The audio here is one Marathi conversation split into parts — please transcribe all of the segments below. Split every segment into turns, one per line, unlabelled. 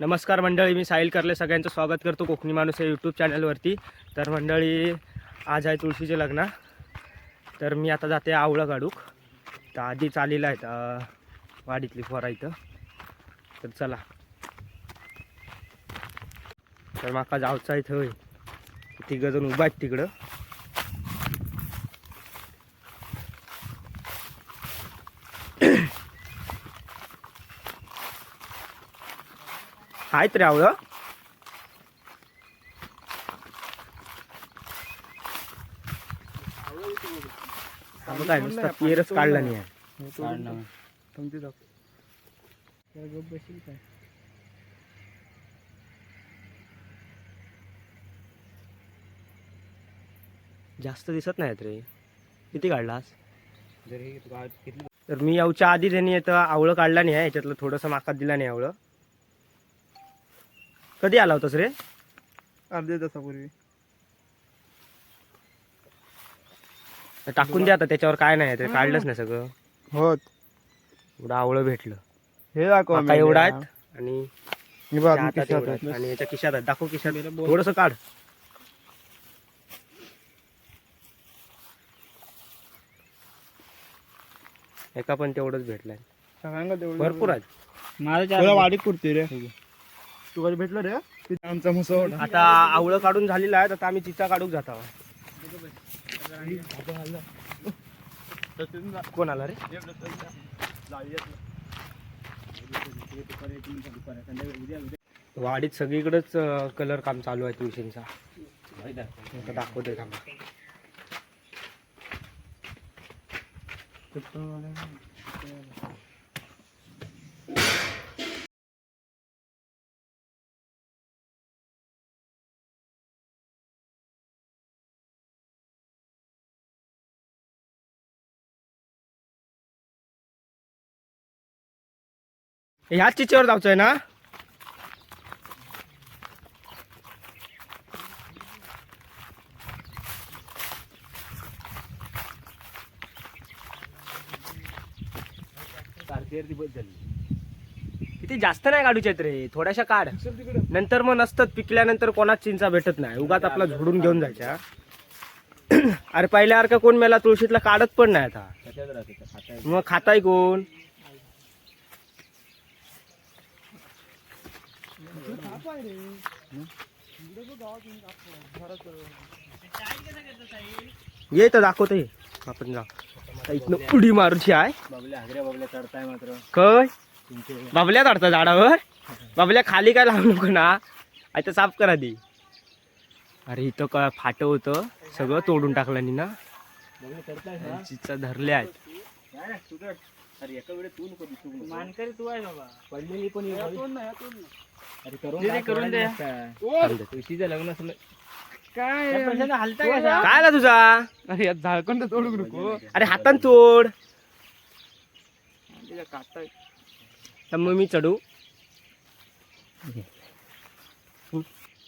नमस्कार मंडळी मी साहिल करले. सगळ्यांचं स्वागत करतो कोकणी माणूस या यूट्यूब चॅनलवरती तर मंडळी आज आहे तुळशीचे लग्न. तर मी आता जाते आवळं काढूक तर आधी चालेलं आहेत वाडीतली फोरा इथं. तर चला. तर माका जावचा इथं होय. तिघं जण उभा आहेत तिकडं. आवळं हा मग काय नुसता पेरच काढला नाही जास्त दिसत नाहीत रे. किती काढलास? तर मी यावच्या आधी त्यांनी येतं आवळं काढला नाही आहे याच्यातलं थोडंसं माकात दिला नाही आवळं. कधी आला होतास रे?
अर्ध्या तासापूर्वी
तर टाकून द्या आता त्याच्यावर काय नाही ते काढलंच नाही सगळं.
हो
एवढं आवळं भेटलं.
हे दाखव
माका एवढा आहेत आणि
हे बघ,
त्या
आपण
हातात
खिशात
एवढं
आहेत.
आहेत. आणि याच्या खिशात आहेत. दाखव खिशात थोडस काढ. एका पण तेवढंच भेटलंय.
सगळ्यांना तेवढं
भरपूर आहेत.
तुला वाडीत कुठते रे? तू कधी भेटलं रे. तिथे आमचा मुसळ
आता आवळं काढून झालेलं आहे आता आम्ही चिचा काढूक जात आहोत कोण आला रे? वाडीत सगळीकडेच कलर काम चालू आहे तुळशींचा दाखवतोय थांबा. ह्याच चिचेवर जायचंय ना? किती जास्त नाही काढूचे रे थोड्याशा काढ. नंतर मग नसतात पिकल्यानंतर कोणाच चिंचा भेटत नाही. उगाच आपला झोडून घेऊन जायच्या अरे पहिल्यासारखं कोण मेला? तुळशीतला काढत पण नाही आता. मग खाताय कोण? ये तर दाखवतो आपण जा. इथनं उडी मारूची आहे काय? बाबल्या काढता झाडावर? बाबल्या खाली काय लावू नको ना. आता साफ करा दी अरे इथं का फाट होतं. सगळं तोडून टाकलं नी ना. चिचा धरले आहेत.
मानकरी तू आहे बाबा.
पडलेली पण
करून दे.
तुळशीचं लग्न असलं.
काय हलता
काय आला तुझा?
अरे यात झाडकोंड तोडू नको.
अरे हातान तोड. तर मग मी चढू.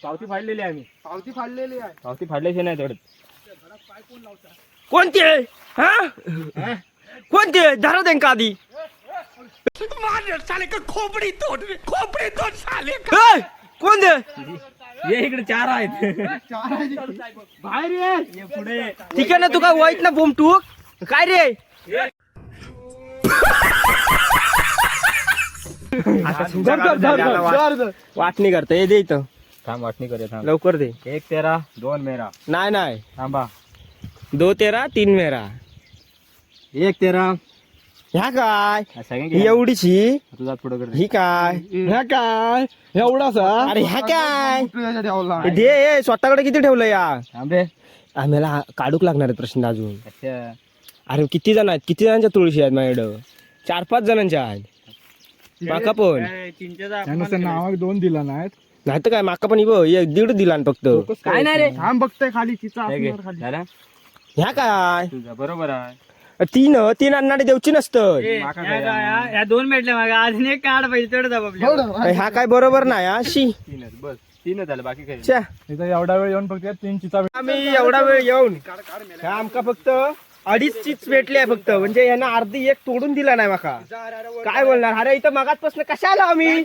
पावती फाडलेली आहे आम्ही.
पावती फाडलेली आहे.
पावती फाडल्याशिवाय नाही तोडत कोणती आहे? हा? कोणती आहे? धरा कोण दे ये इकडे चार आहेत. बाहेर ये. पुढे ठीक आहे ना तू काय वाईट ना बोम तू काय रे? वाटणी करता ये दे इथं.
थांब वाटणी थांब.
लवकर दे.
एक तेरा दोन मेरा.
नाही नाही.
थांबा.
दो तेरा तीन मेरा.
एक तेरा.
ह्या काय? ही एवढीची?
तुझा पुढे कर
ही काय? ह्या काय? एवढासा अरे ह्या काय?
ठेवला
हे दे स्वतःकडे किती ठेवलं या? आम्हाला काढूक लागणार आहेत प्रश्न अजून.
अच्छा.
अरे किती जण आहेत? किती जणांच्या तुळशी आहेत माझ्याकडं? चार पाच जणांच्या आहेत. माका पण.
त्यानुसार नावाक दोन दिला नाहीत.
नाही तर काय माका पण एक दीड दिला ना फक्त.
काय नाही रे. थांब बघतोय खाली
हे. झाला?
ह्या काय?
तुझा बरोबर आहे.
तीन तीन अन्नाडे देवची नसतं
आहे?
या दोन भेटले मग अजून एक कार्ड पाहिजे तेवढं?
ह्या काय बरोबर नाही हा शी.
तीनच बस तीनच झालं बाकी काही
च्या
इथं एवढा वेळ येऊन फक्त तीन चिचा
आम्ही एवढा वेळ येऊन ह्या आमका फक्त अडीचचीच भेटली आहे फक्त. म्हणजे यांना अर्धी एक तोडून दिला नाही माका. काय बोलणार? अरे इथं मगाचपासून कशाला आम्ही?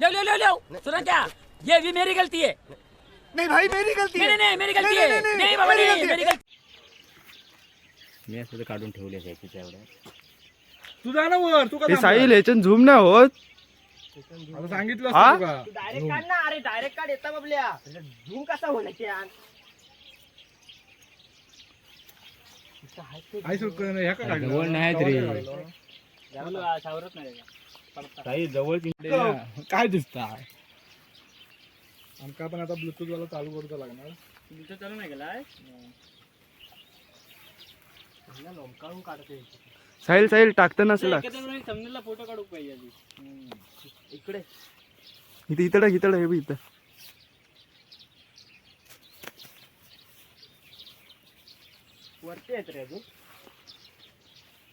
लो लो लो लो. सुना क्या? ये भी मेरी गलती है। नहीं भाई मेरी गलती है। नहीं नहीं मेरी गलती है। नहीं बाबा नहीं मेरी गलती
मी असं काढून ठेवले त्याच्या एवढ्या
तू जा ना वर तू
हे साहिल ह्याच्यात झूम नाही होत.
सांगितलं
हा?
असतं.
डायरेक्ट काढ ना अरे डायरेक्ट काढ येता बाबल्या. झूम कसा होणार
आई सुट ह्या का काढलं?
जवळ नाही तरी
सावरत नाही
काही जवळ
काय दिसत? आमका पण आता ब्लूटूथ वाला चालू करूचा लागणार.
तुमचं चालू नाही गेलाय
साहिल साहिल टाकतं नसला
समजेला फोटो काढू पाहिजे आधी
इकडे. इथे इथं टाक इथं हे बघ इथं. वरती आहेत रे अजून.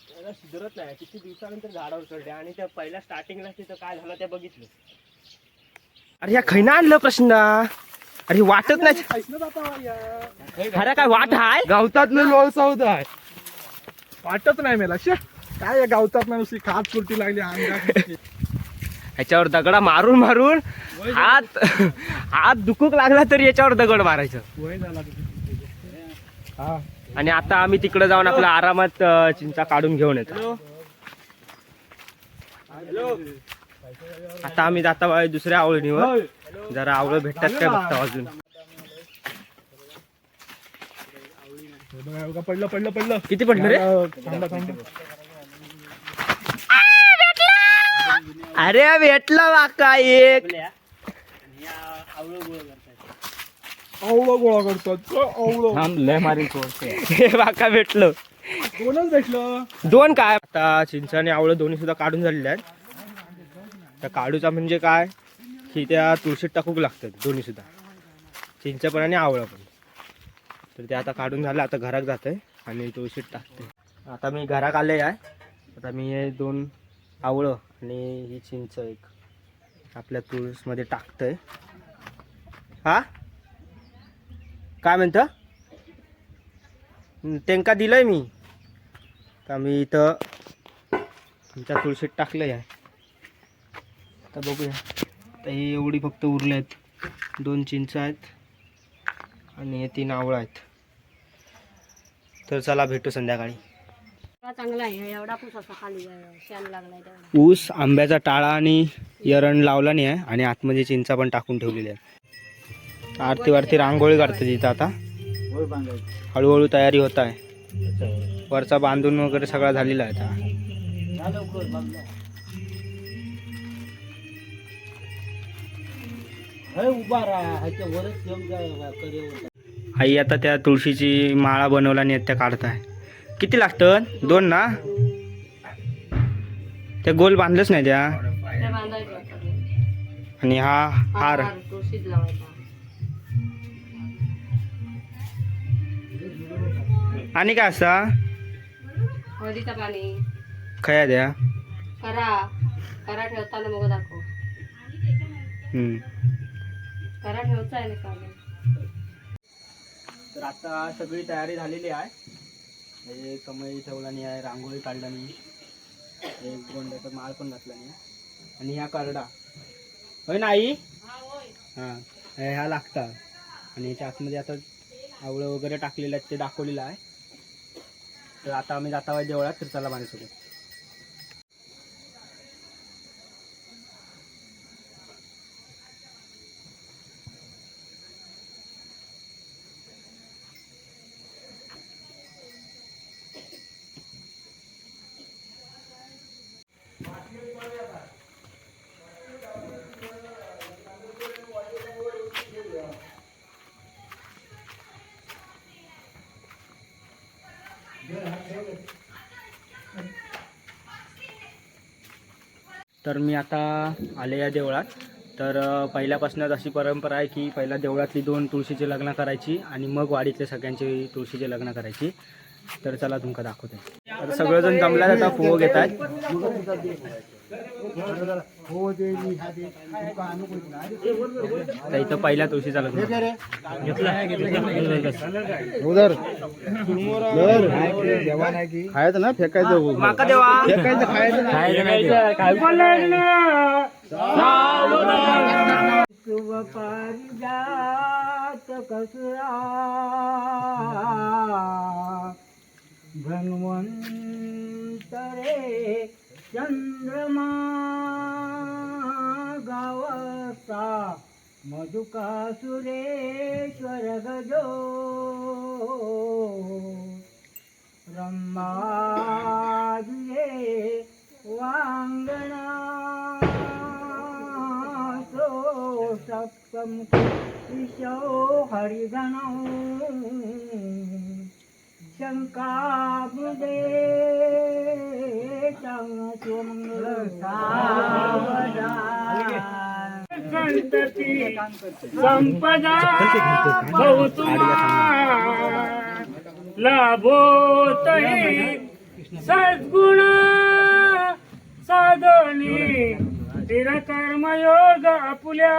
त्याला सुधरत नाही. किती दिवसानंतर झाडावर चढले. आणि त्या पहिल्या स्टार्टिंगला तिथं काय झालं ते बघितलं. अरे या खैना आणलं प्रश्न. अरे वाटत नाही. खरं काय वाट हाय?
गावतात लोळ सावध आहे वाटत नाही मला. शे काय या गावतात ना नुसती खात सुरती लागली
ह्याच्यावर दगडा मारून मारून हात हात दुखूक लागला तरी याच्यावर दगड मारायचं.
वय झाला हा.
आणि आता आम्ही तिकडे जाऊन आपला आरामात चिंचा काढून घेऊन येतो. आता आम्ही जाता दुसऱ्या आवळणीवर जरा आवळं भेटतात काय बघता अजून.
बघा, बघा, पडलं पडलं पडलं.
किती पडलं रे
थांबा थांबा.
अरे भेटला वाका एक.
आवळं गोळा करतात आवळं.
लय मारील सोडते
हे वाका भेटलं?
दोनच भेटलं.
दोन काय? आता चिंचा आणि आवळं दोन्ही सुद्धा काढून झालेले आहेत. त्या काढूचा म्हणजे काय? की त्या तुळशीत टाकूक लागतात दोन्ही सुद्धा. चिंच पण आणि आवळं पण. तर ते आता काढून झालं आता घरात जाते आणि तुळशीत टाकते आता मी घरात आले आहे. आता मी हे दोन आवळं आणि ही चिंच एक आपल्या तुळसमध्ये टाकतंय. हा? काय म्हणतं? त्यांका त्यांका दिलंय मी. तर मी इथं आमच्या तुळशीत टाकलं आहे. आता बघूया. तर ही एवढी फक्त उरले आहेत दोन चिंच आहेत आणि हे तीन आवळं आहेत. तर चला भेटू संध्याकाळी.
चांगला आहे एवढा खाली लागलाय
ऊस आंब्याचा टाळा आणि एरण लावला नाही आहे आणि आतमध्ये चिंचा पण टाकून ठेवलेली आहे. आरती वारती रांगोळी काढते तिथं आता. हळूहळू तयारी होत आहे. वरचा बांधून वगैरे सगळा झालेला आहे आता. आई आता त्या तुळशीची माळा बनवला आणि त्या काढताय. किती लागतं? दोन ना? त्या गोल बांधलंच नाही त्या.
ते.
आणि हा हार. आणि काय असा खया द्या.
ठेवताना मग दाखव.
हम्म.
करा काढून.
तर आता सगळी तयारी झालेली आहे. म्हणजे कमई ठेवला नाही आहे रांगोळी काढला नाही एक गोंड्याचा माळ पण घातला नाही आणि ह्या करडा. होय ना आई? हां. ह्या लागतात. आणि ह्याच्या आतमध्ये आता आवळं वगैरे टाकलेलं आहेत ते दाखवलेलं आहे. तर आता आम्ही जाता जेवळात तर चला माझ्यासोबत तर मी आता आले या देवळात. तर पहिल्यापासूनच अशी परंपरा आहे की पहिला देवळातली दोन तुळशीचे लग्न करायची आणि मग वाडीतले सगळ्यांची तुळशीचे लग्न करायची. तर चला तुमका दाखवते. सगळेजण जमल्यात आता फोग घेत आहेत. तर इथं पहिल्या तुळशीचा लग्न
खायचं ना फेकायचं
माका देवा.
फेकायचं खायचं
धन्वंतरे चंद्रमा गावसा मधुका सुरेश्वर गजो रम्माजुये वाङ्गणा सो सप्तमुख विशो हरिगणौ शङ्काबुदे संतती संपदा बहुतुमा लाभोतही सद्गुण साधनी स्थिर कर्मयोग आपुल्या।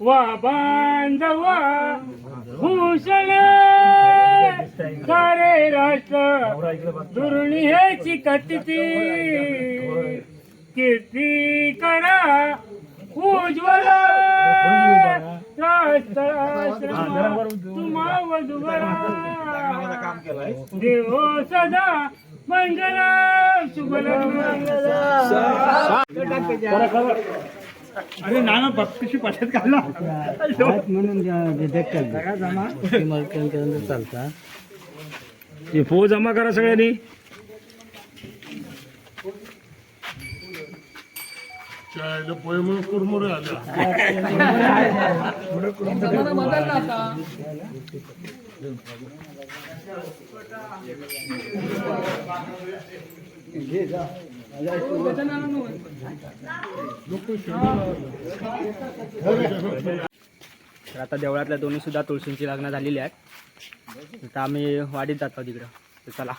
वा बांधवा भूषण। सारे राष्ट्र दुर्णी हेची कथिती कीर्ती करा उज्ज्वल राष्ट्राश्रम तुम्हा वधुवरा देवो सदा मंगल शुभल
अरे नाना बक्षिशी पाठ्यात हे
फो जमा करा सगळ्यांनी.
तर आता देवळातल्या दोन्ही सुद्धा तुळशींची लग्न झालेली आहेत. तर आम्ही वाडीत जातो तिकडं. तर चला.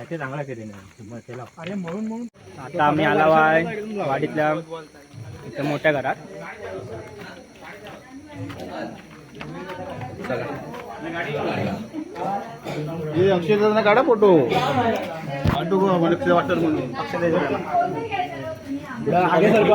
ते चांगला केले मग त्याला
आता आम्ही आलो आहे वाडीतल्या इथं मोठ्या घरात. चला.
हे अक्षय काढा फोटो. ऑटो मला वाटत म्हणून? आगे सरको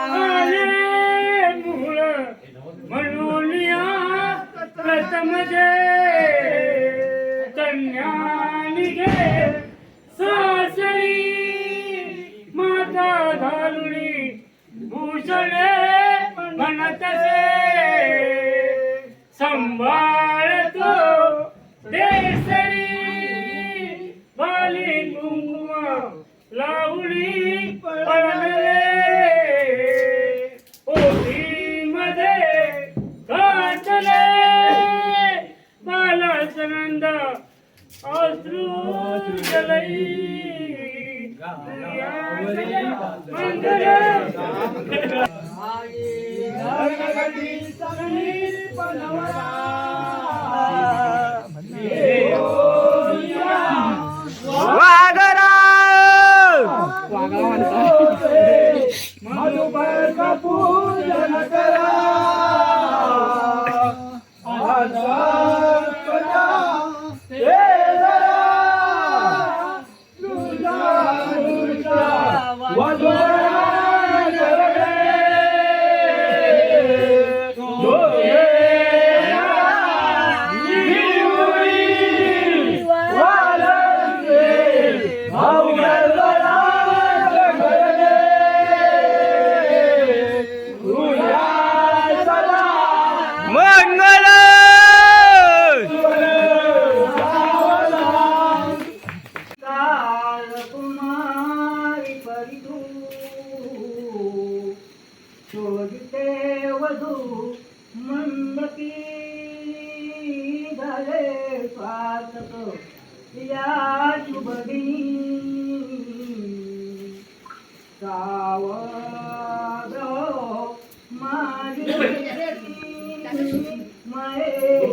म्हणतसे सांभाळतो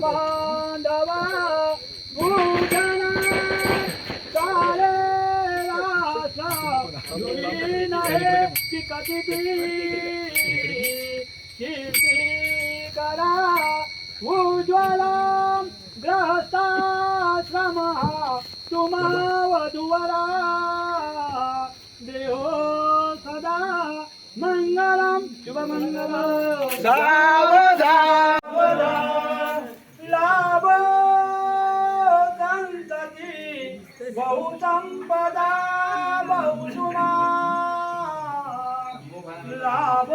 बांधवा भूषणा चाले रासा करा उज्ज्वला ग्रहस्थाश्रम तुम्हा देहो सदा मंगलम शुभमंगलम बहुसंपदा बहुसुमा लाभ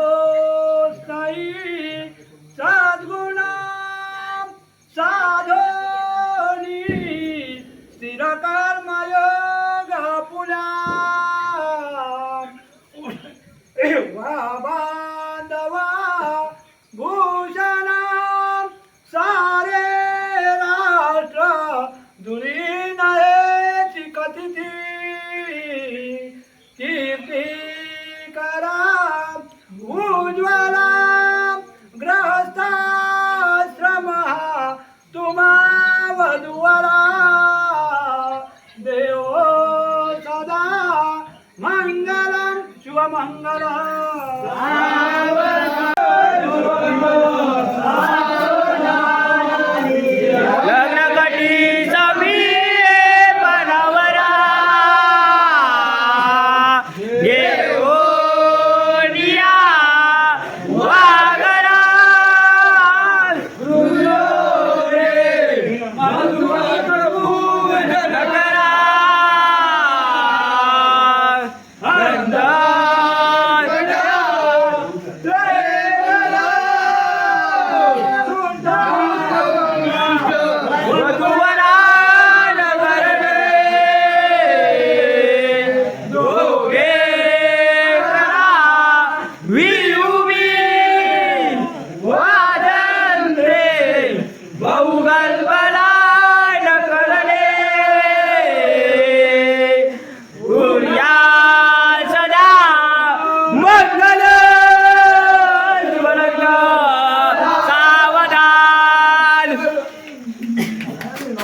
लग्न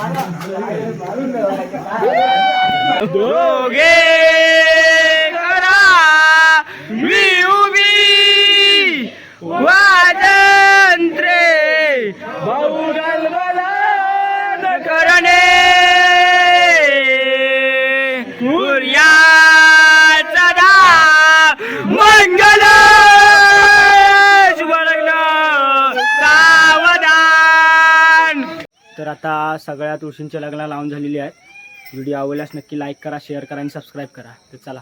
malo. ¡Duro, gay! आता सगळ्या तुळशींच्या लग्न लावून झालेली आहेत व्हिडिओ आवडल्यास नक्की लाईक करा शेअर करा आणि सबस्क्राईब करा. तर चला.